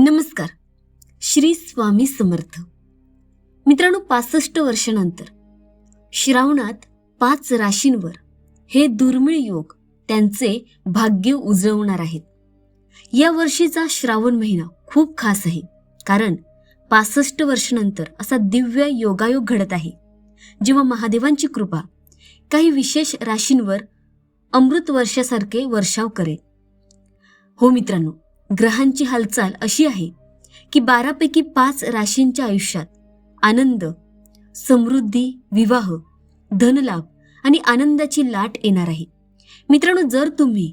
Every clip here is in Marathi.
नमस्कार. श्री स्वामी समर्थ. मित्रांनो पासष्ट वर्षानंतर श्रावणात पाच राशींवर हे दुर्मिळ योग त्यांचे भाग्य उजळवणार आहेत. या वर्षीचा श्रावण महिना खूप खास आहे. कारण पासष्ट वर्षानंतर असा दिव्य योगायोग घडत आहे. जेव्हा महादेवांची कृपा काही विशेष राशींवर अमृत वर्षासारखे वर्षाव करेल. हो मित्रांनो ग्रहांची हालचाल अशी आहे की बारापैकी पाच राशींच्या आयुष्यात आनंद समृद्धी विवाह धनलाभ आणि आनंदाची लाट येणार आहे. मित्रांनो जर तुम्ही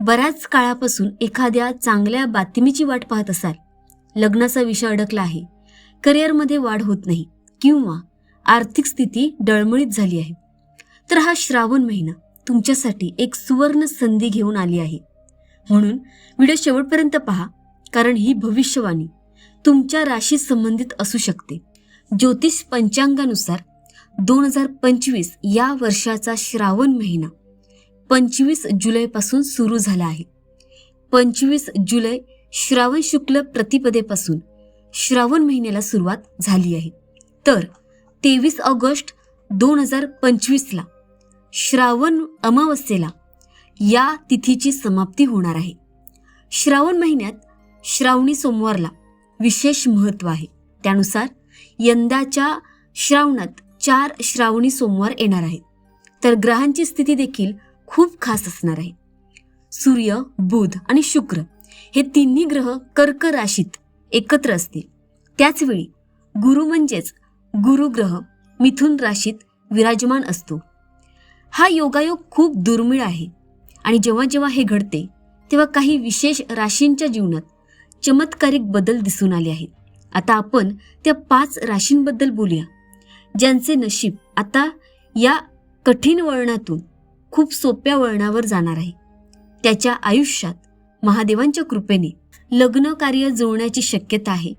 बऱ्याच काळापासून एखाद्या चांगल्या बातमीची वाट पाहत असाल लग्नाचा विषय अडकला आहे करिअरमध्ये वाढ होत नाही किंवा आर्थिक स्थिती डळमळीत झाली आहे तर हा श्रावण महिना तुमच्यासाठी एक सुवर्ण संधी घेऊन आली आहे. म्हणून व्हिडिओ शेवटपर्यंत पहा कारण ही भविष्यवाणी तुमच्या राशी संबंधित असू शकते. ज्योतिष पंचांगानुसार दोन हजार पंचवीस या वर्षाचा श्रावण महिना पंचवीस जुलैपासून सुरू झाला आहे. पंचवीस जुलै श्रावण शुक्ल प्रतिपदेपासून श्रावण महिन्याला सुरुवात झाली आहे. तर तेवीस ऑगस्ट दोन हजार पंचवीसला श्रावण अमावस्येला या तिथीची समाप्ती होणार आहे. श्रावण महिन्यात श्रावणी सोमवारला विशेष महत्त्व आहे. त्यानुसार यंदाच्या श्रावणात चार श्रावणी सोमवार येणार आहेत. तर ग्रहांची स्थिती देखील खूप खास असणार आहे. सूर्य बुध आणि शुक्र हे तिन्ही ग्रह कर्क राशीत एकत्र असतील. त्याचवेळी गुरु म्हणजेच गुरुग्रह मिथुन राशीत विराजमान असतो. हा योगायोग खूप दुर्मिळ आहे. आणि जेव्हा जेव्हा हे घडते तेव्हा काही विशेष राशींच्या जीवनात चमत्कारिक बदल दिसून आले आहेत. आता आपण त्या पाच राशींबद्दल बोलूया ज्यांचे नशीब आता या कठीण वळणातून खूप सोप्या वळणावर जाणार आहे. त्याच्या आयुष्यात महादेवांच्या कृपेने लग्न कार्य जुळण्याची शक्यता आहे.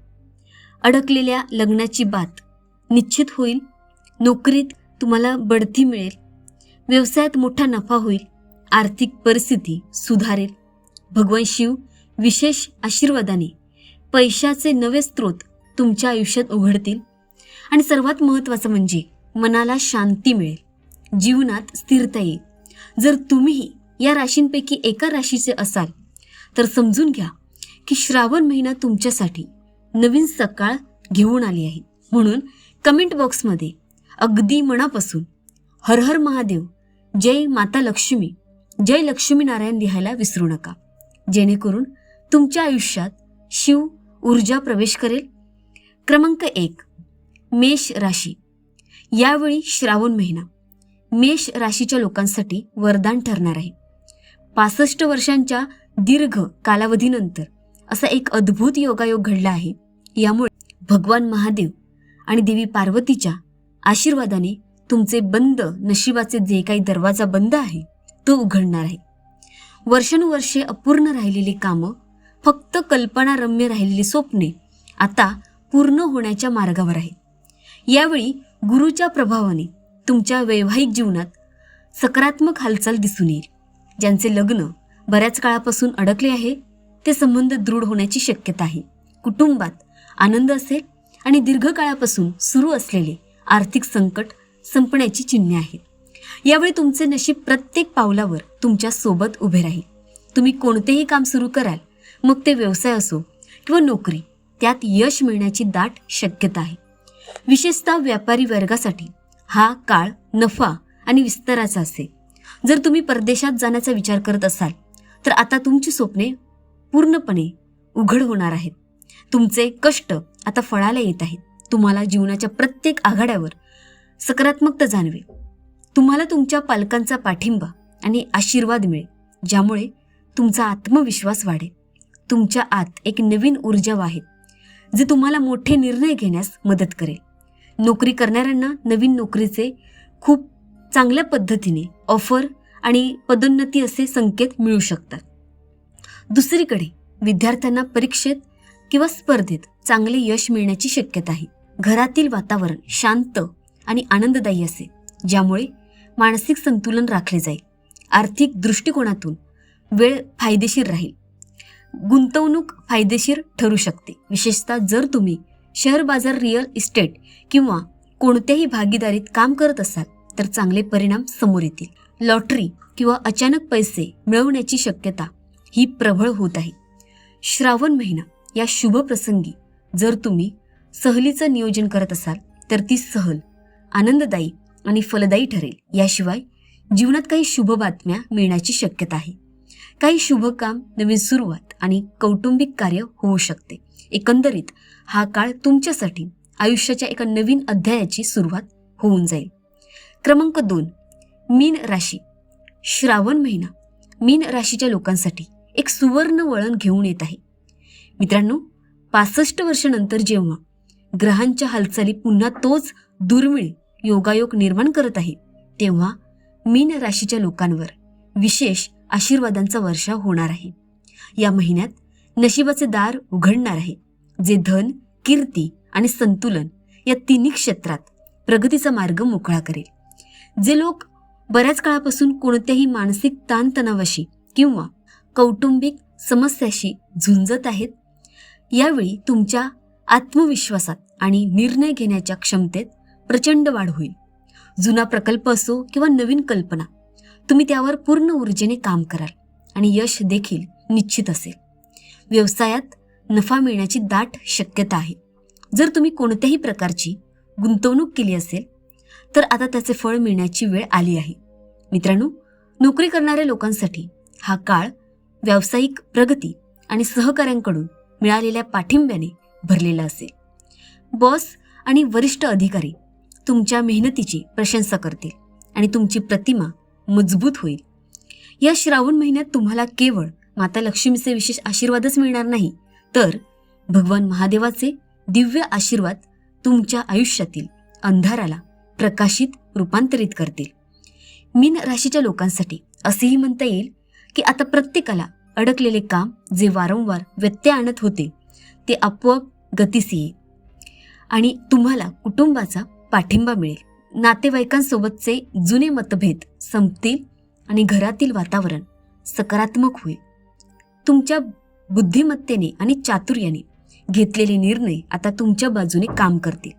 अडकलेल्या लग्नाची बात निश्चित होईल नोकरीत तुम्हाला बढती मिळेल व्यवसायात मोठा नफा होईल आर्थिक परिस्थिती सुधारेल. भगवान शिव विशेष आशीर्वादाने पैशाचे नवे स्रोत तुमच्या आयुष्यात उघडतील. आणि सर्वात महत्त्वाचं म्हणजे मनाला शांती मिळेल. जीवनात स्थिरता येईल. जर तुम्हीही या राशींपैकी एका राशीचे असाल तर समजून घ्या की श्रावण महिना तुमच्यासाठी नवीन सकाळ घेऊन आली आहे. म्हणून कमेंट बॉक्समध्ये अगदी मनापासून हर हर महादेव जय माता लक्ष्मी जय लक्ष्मी नारायण लिहायला विसरू नका. जेणेकरून तुमच्या आयुष्यात शिव ऊर्जा प्रवेश करेल. क्रमांक एक मेष राशी. यावेळी श्रावण महिना. मेष राशीच्या लोकांसाठी वरदान ठरणार आहे. पासष्ट वर्षांच्या दीर्घ कालावधीनंतर असा एक अद्भुत योगायोग घडला आहे. यामुळे भगवान महादेव आणि देवी पार्वतीच्या आशीर्वादाने तुमचे बंद नशिबाचे जे काही दरवाजा बंद आहे तो उघडणार आहे. वर्षानुवर्षे अपूर्ण राहिलेली कामं फक्त कल्पनारम्य राहिलेली स्वप्ने आता पूर्ण होण्याच्या मार्गावर आहे. यावेळी गुरुच्या प्रभावाने तुमच्या वैवाहिक जीवनात सकारात्मक हालचाल दिसून येईल. ज्यांचे लग्न बऱ्याच काळापासून अडकले आहे ते संबंध दृढ होण्याची शक्यता आहे. कुटुंबात आनंद असेल आणि दीर्घकाळापासून सुरू असलेले आर्थिक संकट संपण्याची चिन्हे आहेत. यावेळी तुमचे नशीब प्रत्येक पावलावर तुमच्यासोबत उभे राहील. तुम्ही कोणतेही काम सुरू कराल मग ते व्यवसाय असो किंवा नोकरी त्यात यश मिळण्याची दाट शक्यता आहे. विशेषतः व्यापारी वर्गासाठी हा काळ नफा आणि विस्ताराचा असेल. जर तुम्ही परदेशात जाण्याचा विचार करत असाल तर आता तुमची स्वप्ने पूर्णपणे उघड होणार आहेत. तुमचे कष्ट आता फळाला येत आहेत. तुम्हाला जीवनाच्या प्रत्येक आघाड्यावर सकारात्मकता जाणवेल. तुम्हाला तुमच्या पालकांचा पाठिंबा आणि आशीर्वाद मिळेल ज्यामुळे तुमचा आत्मविश्वास वाढेल. तुमच्या आत एक नवीन ऊर्जा वाहेल जे तुम्हाला मोठे निर्णय घेण्यास मदत करेल. नोकरी करणाऱ्यांना नवीन नोकरीचे खूप चांगल्या पद्धतीने ऑफर आणि पदोन्नती असे संकेत मिळू शकतात. दुसरीकडे विद्यार्थ्यांना परीक्षेत किंवा स्पर्धेत चांगले यश मिळण्याची शक्यता आहे. घरातील वातावरण शांत आणि आनंददायी असेल ज्यामुळे मानसिक संतुलन राखले जाईल. आर्थिक दृष्टिकोनातून वेळ फायदेशीर राहील. गुंतवणूक फायदेशीर ठरू शकते. विशेषतः जर तुम्ही शेअर बाजार रिअल इस्टेट किंवा कोणत्याही भागीदारीत काम करत असाल तर चांगले परिणाम समोर येतील. लॉटरी किंवा अचानक पैसे मिळवण्याची शक्यता ही प्रबळ होत आहे. श्रावण महिना या शुभ प्रसंगी जर तुम्ही सहलीचं नियोजन करत असाल तर ती सहल आनंददायी आणि फलदायी ठरेल. याशिवाय जीवनात काही शुभ बातम्या मिळण्याची शक्यता आहे. काही शुभ काम नवीन सुरुवात आणि कौटुंबिक कार्य होऊ शकते. एकंदरीत हा काळ तुमच्यासाठी आयुष्याच्या एका नवीन अध्यायाची सुरुवात होऊन जाईल. क्रमांक दोन मीन राशी. श्रावण महिना मीन राशीच्या लोकांसाठी एक सुवर्ण वळण घेऊन येत आहे. मित्रांनो पासष्ट वर्षानंतर जेव्हा ग्रहांच्या हालचाली पुन्हा तोच दुर्मिळ योगायोग निर्माण करत आहे तेव्हा मीन राशीच्या लोकांवर विशेष आशीर्वादांचा वर्षा होणार आहे. या महिन्यात नशिबाचे दार उघडणार आहे जे धन कीर्ती आणि संतुलन या तिन्ही क्षेत्रात प्रगतीचा मार्ग मोकळा करेल. जे लोक बऱ्याच काळापासून कोणत्याही मानसिक ताणतणावाशी किंवा कौटुंबिक समस्याशी झुंजत आहेत यावेळी तुमच्या आत्मविश्वासात आणि निर्णय घेण्याच्या क्षमतेत प्रचंड वाढ होईल. जुना प्रकल्प असो किंवा नवीन कल्पना तुम्ही त्यावर पूर्ण ऊर्जेने काम कराल आणि यश देखील निश्चित असेल. व्यवसायात नफा मिळण्याची दाट शक्यता आहे. जर तुम्ही कोणत्याही प्रकारची गुंतवणूक केली असेल तर आता त्याचे फळ मिळण्याची वेळ आली आहे. मित्रांनो नोकरी करणाऱ्या लोकांसाठी हा काळ व्यावसायिक प्रगती आणि सहकाऱ्यांकडून मिळालेल्या पाठिंब्याने भरलेला असेल. बॉस आणि वरिष्ठ अधिकारी तुमच्या मेहनतीची प्रशंसा करतील आणि तुमची प्रतिमा मजबूत होईल. या श्रावण महिन्यात तुम्हाला केवळ माता लक्ष्मीचे विशेष आशीर्वादच मिळणार नाही तर भगवान महादेवाचे दिव्य आशीर्वाद तुमच्या आयुष्यातील अंधाराला प्रकाशित रूपांतरित करतील. मीन राशीच्या लोकांसाठी असेही म्हणता येईल की आता प्रत्येकाला अडकलेले काम जे वारंवार व्यत्यय आणत होते ते आपोआप गतीस येईल आणि तुम्हाला कुटुंबाचा पाठिंबा मिळेल. नातेवाईकांसोबतचे जुने मतभेद संपतील आणि घरातील वातावरण सकारात्मक होईल. तुमच्या बुद्धिमत्तेने आणि चातुर्याने घेतलेले निर्णय आता तुमच्या बाजूने काम करतील.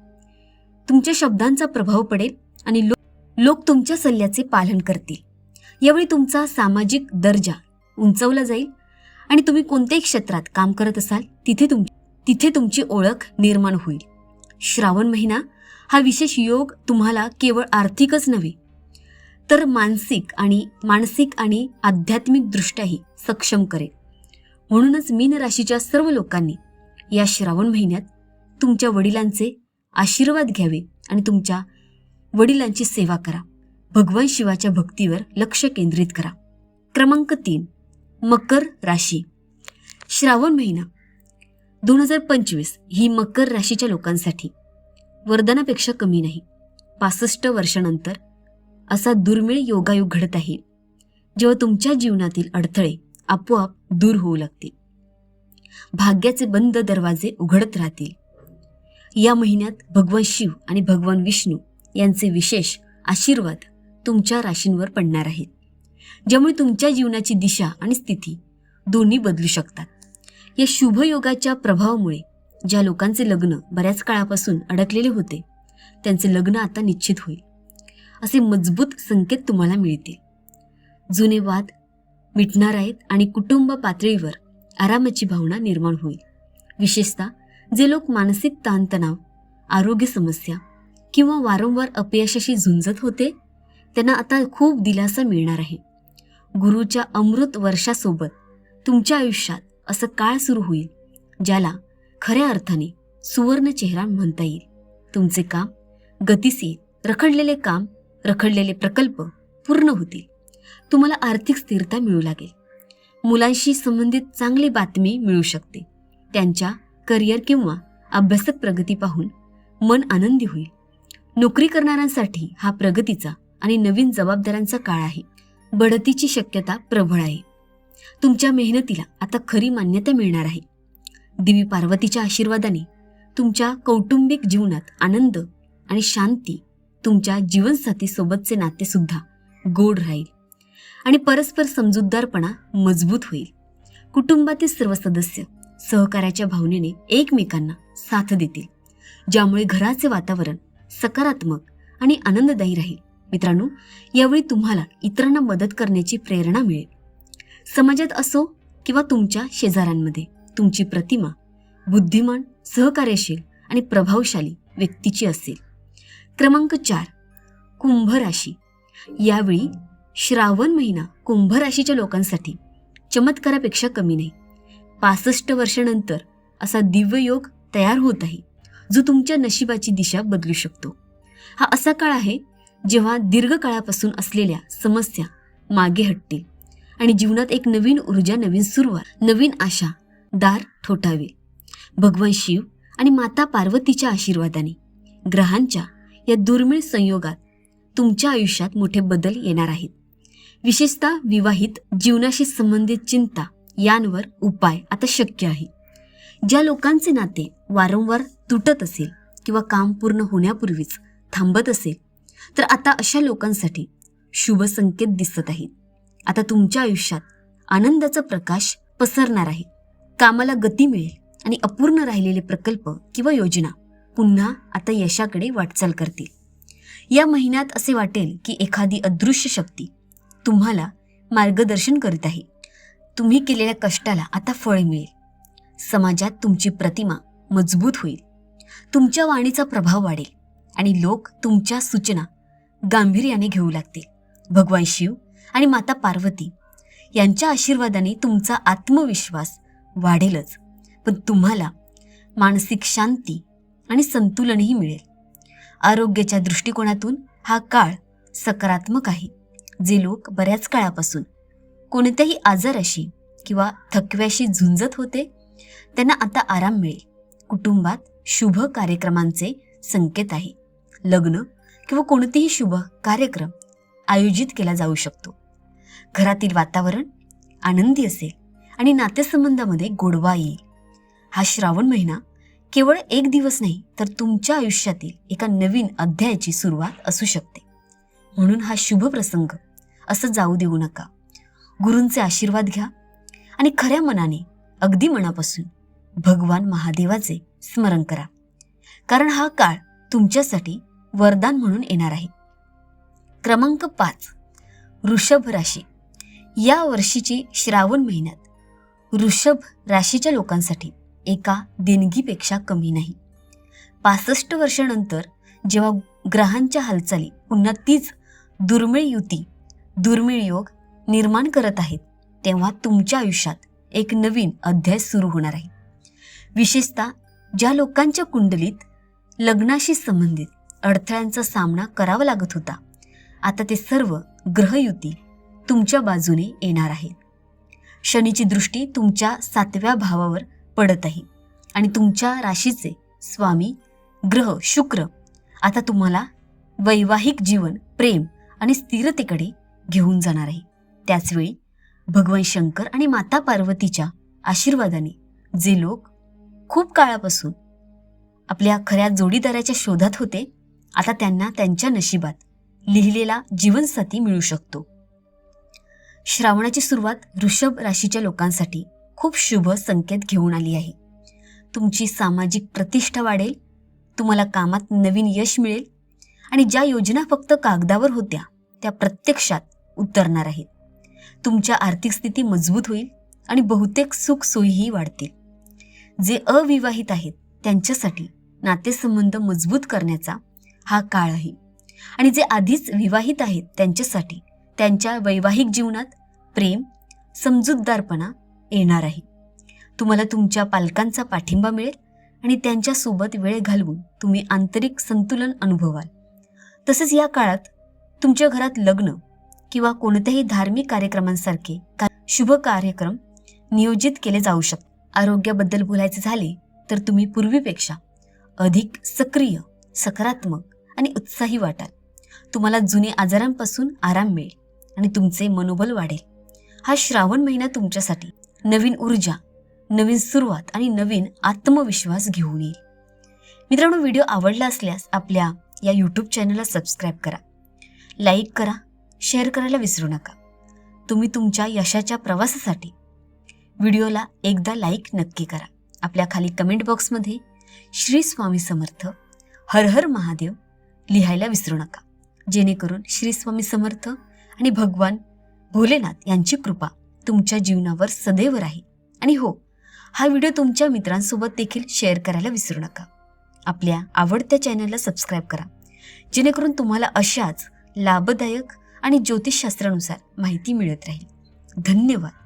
तुमच्या शब्दांचा प्रभाव पडेल आणि लोक लोक तुमच्या सल्ल्याचे पालन करतील. यावेळी तुमचा सामाजिक दर्जा उंचवला जाईल आणि तुम्ही कोणत्याही क्षेत्रात काम करत असाल तिथे तुम तिथे तुमची ओळख निर्माण होईल. श्रावण महिना हा विशेष योग तुम्हाला केवळ आर्थिकच नव्हे तर मानसिक आणि मानसिक आणि आध्यात्मिक दृष्ट्याही सक्षम करेल. म्हणूनच मीन राशीच्या सर्व लोकांनी या श्रावण महिन्यात तुमच्या वडिलांचे आशीर्वाद घ्यावे आणि तुमच्या वडिलांची सेवा करा. भगवान शिवाच्या भक्तीवर लक्ष केंद्रित करा. क्रमांक तीन मकर राशी. श्रावण महिना दोन हजार पंचवीस ही मकर राशीच्या लोकांसाठी वरदानापेक्षा कमी नाही. पासष्ट वर्षानंतर असा दुर्मिळ योगायोग घडत आहे. जेव्हा तुमच्या जीवनातील अडथळे आपोआप दूर होऊ लागतील. भाग्याचे बंद दरवाजे उघडत राहतील. या महिन्यात भगवान शिव आणि भगवान विष्णू यांचे विशेष आशीर्वाद तुमच्या राशींवर पडणार आहेत. ज्यामुळे तुमच्या जीवनाची दिशा आणि स्थिती दोन्ही बदलू शकतात. या शुभयोगाच्या प्रभावामुळे ज्या लोकांचे लग्न बऱ्याच काळापासून अडकलेले होते त्यांचे लग्न आता निश्चित होईल. असे मजबूत संकेत तुम्हाला मिळतील. जुने वाद मिटणार आहेत आणि कुटुंब पातळीवर आरामाची भावना निर्माण होईल. विशेषतः जे लोक मानसिक ताणतणाव आरोग्य समस्या किंवा वारंवार अपयशाशी झुंजत होते त्यांना आता खूप दिलासा मिळणार आहे. गुरुच्या अमृत वर्षासोबत तुमच्या आयुष्यात असं काळ सुरू होईल ज्याला खऱ्या अर्थाने सुवर्ण चेहरा म्हणता येईल. तुमचे काम गतिशील रखडलेले काम रखडलेले प्रकल्प पूर्ण होतील. तुम्हाला आर्थिक स्थिरता मिळू लागेल. मुलांशी संबंधित चांगली बातमी मिळू शकते. त्यांच्या करिअर किंवा अभ्यासक प्रगती पाहून मन आनंदी होईल. नोकरी करणाऱ्यांसाठी हा प्रगतीचा आणि नवीन जबाबदाऱ्यांचा काळ आहे. बढतीची शक्यता प्रबळ आहे. तुमच्या मेहनतीला आता खरी मान्यता मिळणार आहे. देवी पार्वतीच्या आशीर्वादाने तुमच्या कौटुंबिक जीवनात आनंद आणि शांती तुमच्या जीवनसाथीसोबतचे नातेसुद्धा गोड राहील आणि परस्पर समजूतदारपणा मजबूत होईल. कुटुंबातील सर्व सदस्य सहकार्याच्या भावनेने एकमेकांना साथ देतील ज्यामुळे घराचे वातावरण सकारात्मक आणि आनंददायी राहील. मित्रांनो यावेळी तुम्हाला इतरांना मदत करण्याची प्रेरणा मिळेल. समाजात असो किंवा तुमच्या शेजाऱ्यांमध्ये तुमची प्रतिमा बुद्धिमान सहकार्यशील आणि प्रभावशाली व्यक्तीची असेल. क्रमांक चार कुंभ राशी. यावेळी श्रावण महिना कुंभ राशीच्या लोकांसाठी चमत्कारापेक्षा कमी नाही. पासष्ट वर्षानंतर असा दिव्य योग तयार होत आहे जो तुमच्या नशिबाची दिशा बदलू शकतो. हा असा काळ आहे जेव्हा दीर्घकाळापासून असलेल्या समस्या मागे हटतील आणि जीवनात एक नवीन ऊर्जा नवीन सुरुवात नवीन आशा दार ठोठावे. भगवान शिव आणि माता पार्वतीच्या आशीर्वादाने ग्रहांच्या या दुर्मिळ संयोगात तुमच्या आयुष्यात मोठे बदल येणार आहेत. विशेषतः विवाहित जीवनाशी संबंधित चिंता यांवर उपाय आता शक्य आहे. ज्या लोकांचे नाते वारंवार तुटत असेल किंवा काम पूर्ण होण्यापूर्वीच थांबत असेल तर आता अशा लोकांसाठी शुभ संकेत दिसत आहेत. आता तुमच्या आयुष्यात आनंदाचा प्रकाश पसरणार आहे. कामाला गती मिळेल आणि अपूर्ण राहिलेले प्रकल्प किंवा योजना पुन्हा आता यशाकडे वाटचाल करतील. या महिन्यात असे वाटेल की एखादी अदृश्य शक्ती तुम्हाला मार्गदर्शन करीत आहे. तुम्ही केलेल्या कष्टाला आता फळ मिळेल. समाजात तुमची प्रतिमा मजबूत होईल. तुमच्या वाणीचा प्रभाव वाढेल आणि लोक तुमच्या सूचना गांभीर्याने घेऊ लागतील. भगवान शिव आणि माता पार्वती यांच्या आशीर्वादाने तुमचा आत्मविश्वास वाढेलच. पण तुम्हाला मानसिक शांती आणि संतुलनही मिळेल. आरोग्याच्या दृष्टिकोनातून हा काळ सकारात्मक आहे जे लोक बऱ्याच काळापासून कोणत्याही आजाराशी किंवा थकव्याशी झुंजत होते त्यांना आता आराम मिळेल. कुटुंबात शुभ कार्यक्रमांचे संकेत आहे. लग्न किंवा कोणतेही शुभ कार्यक्रम आयोजित केला जाऊ शकतो. घरातील वातावरण आनंदी असेल. आणि नातेसंबंधामध्ये गोडवा येईल हा श्रावण महिना केवळ एक दिवस नाही तर तुमच्या आयुष्यातील एका नवीन अध्यायाची सुरुवात असू शकते. म्हणून हा शुभ प्रसंग असं जाऊ देऊ नका. गुरूंचे आशीर्वाद घ्या आणि खऱ्या मनाने अगदी मनापासून भगवान महादेवाचे स्मरण करा. कारण हा काळ तुमच्यासाठी वरदान म्हणून येणार आहे. क्रमांक पाच वृषभ राशी. या वर्षीची श्रावण महिन्यात वृषभ राशीच्या लोकांसाठी एका देणगीपेक्षा कमी नाही. पासष्ट वर्षानंतर जेव्हा ग्रहांच्या हालचाली पुन्हा तीच दुर्मिळ युती दुर्मिळ योग निर्माण करत आहेत तेव्हा तुमच्या आयुष्यात एक नवीन अध्याय सुरू होणार आहे. विशेषतः ज्या लोकांच्या कुंडलीत लग्नाशी संबंधित अडथळ्यांचा सामना करावा लागत होता आता ते सर्व ग्रहयुती तुमच्या बाजूने येणार आहेत. शनीची दृष्टी तुमच्या सातव्या भावावर पडत आहे आणि तुमच्या राशीचे स्वामी ग्रह शुक्र. आता तुम्हाला वैवाहिक जीवन प्रेम आणि स्थिरतेकडे घेऊन जाणार आहे. त्याचवेळी भगवान शंकर आणि माता पार्वतीच्या आशीर्वादाने जे लोक खूप काळापासून आपल्या खऱ्या जोडीदाराच्या शोधात होते आता त्यांना त्यांच्या नशिबात लिहिलेला जीवनसाथी मिळू शकतो. श्रावणाची सुरुवात वृषभ राशीच्या लोकांसाठी खूप शुभ संकेत घेऊन आली आहे. तुमची सामाजिक प्रतिष्ठा वाढेल तुम्हाला कामात नवीन यश मिळेल आणि ज्या योजना फक्त कागदावर होत्या त्या प्रत्यक्षात उतरणार आहेत. तुमच्या आर्थिक स्थिती मजबूत होईल आणि बहुतेक सुख सोयीही वाढतील. जे अविवाहित आहेत त्यांच्यासाठी नातेसंबंध मजबूत करण्याचा हा काळ आहे आणि जे आधीच विवाहित आहेत त्यांच्यासाठी त्यांच्या वैवाहिक जीवनात प्रेम समजूतदारपणा येणार आहे तुम्हाला तुमच्या पालकांचा पाठिंबा मिळेल आणि त्यांच्यासोबत वेळ घालवून तुम्ही आंतरिक संतुलन अनुभवाल. तसेच या काळात तुमच्या घरात लग्न किंवा कोणत्याही धार्मिक कार्यक्रमांसारखे का- शुभ कार्यक्रम नियोजित केले जाऊ शकतात. आरोग्याबद्दल बोलायचे झाले तर तुम्ही पूर्वीपेक्षा अधिक सक्रिय सकारात्मक आणि उत्साही वाटाल. तुम्हाला जुने आजारांपासून आराम मिळेल. आणि तुमचे मनोबल वाढेल. हा श्रावण महिना तुमच्यासाठी नवीन ऊर्जा नवीन सुरुवात आणि नवीन आत्मविश्वास घेऊन येईल. मित्रांनो व्हिडिओ आवडला असल्यास आपल्या या यूट्यूब चॅनलला सबस्क्राईब करा. लाईक करा शेअर करायला विसरू नका. तुम्ही तुमच्या यशाच्या प्रवासासाठी व्हिडिओला एकदा लाईक नक्की करा. आपल्या खाली कमेंट बॉक्समध्ये श्री स्वामी समर्थ हर हर महादेव लिहायला विसरू नका. जेणेकरून श्री स्वामी समर्थ आणि भगवान भोलेनाथ यांची कृपा तुमच्या जीवनावर सदैव राहील. आणि हो हा व्हिडिओ तुमच्या मित्रांसोबत देखील शेअर करायला विसरू नका. आपल्या आवडत्या चॅनलला सबस्क्राईब करा. जेणेकरून तुम्हाला अशाच लाभदायक आणि ज्योतिषशास्त्रानुसार माहिती मिळत राहील. धन्यवाद.